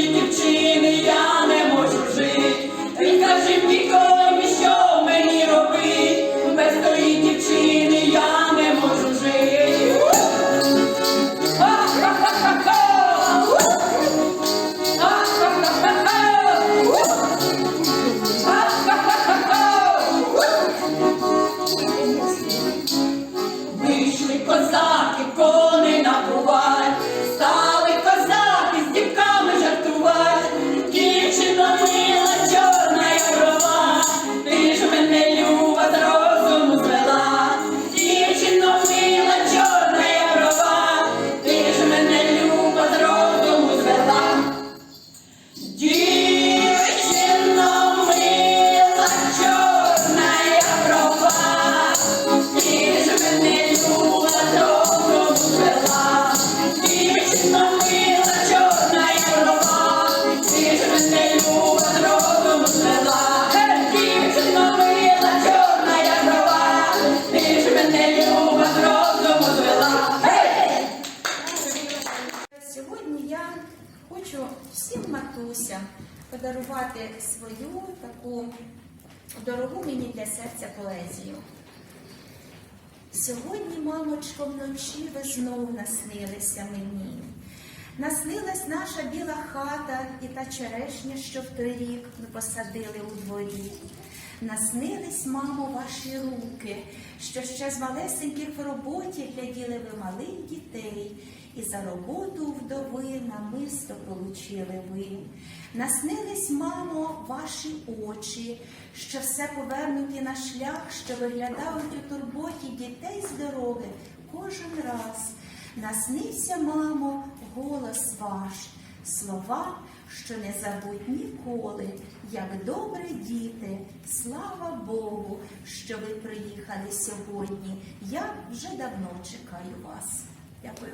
Thank you. я хочу всім матусям подарувати свою таку дорогу мені для серця поезію. Сьогодні, мамочко, вночі ви знов наснилися мені. Наснилась наша біла хата і та черешня, що в той рік ми посадили у дворі наснились, мамо, ваші руки, що ще з малесеньких в роботі гляділи ви малих дітей, і за роботу вдови намисто получили ви. Наснились, мамо, ваші очі, що все повернуті на шлях, що виглядають у турботі дітей з дороги кожен раз. Наснився, мамо, голос ваш, слова що не забудь ніколи, як добре діти, слава Богу, що ви приїхали сьогодні. Я вже давно чекаю вас. Дякую.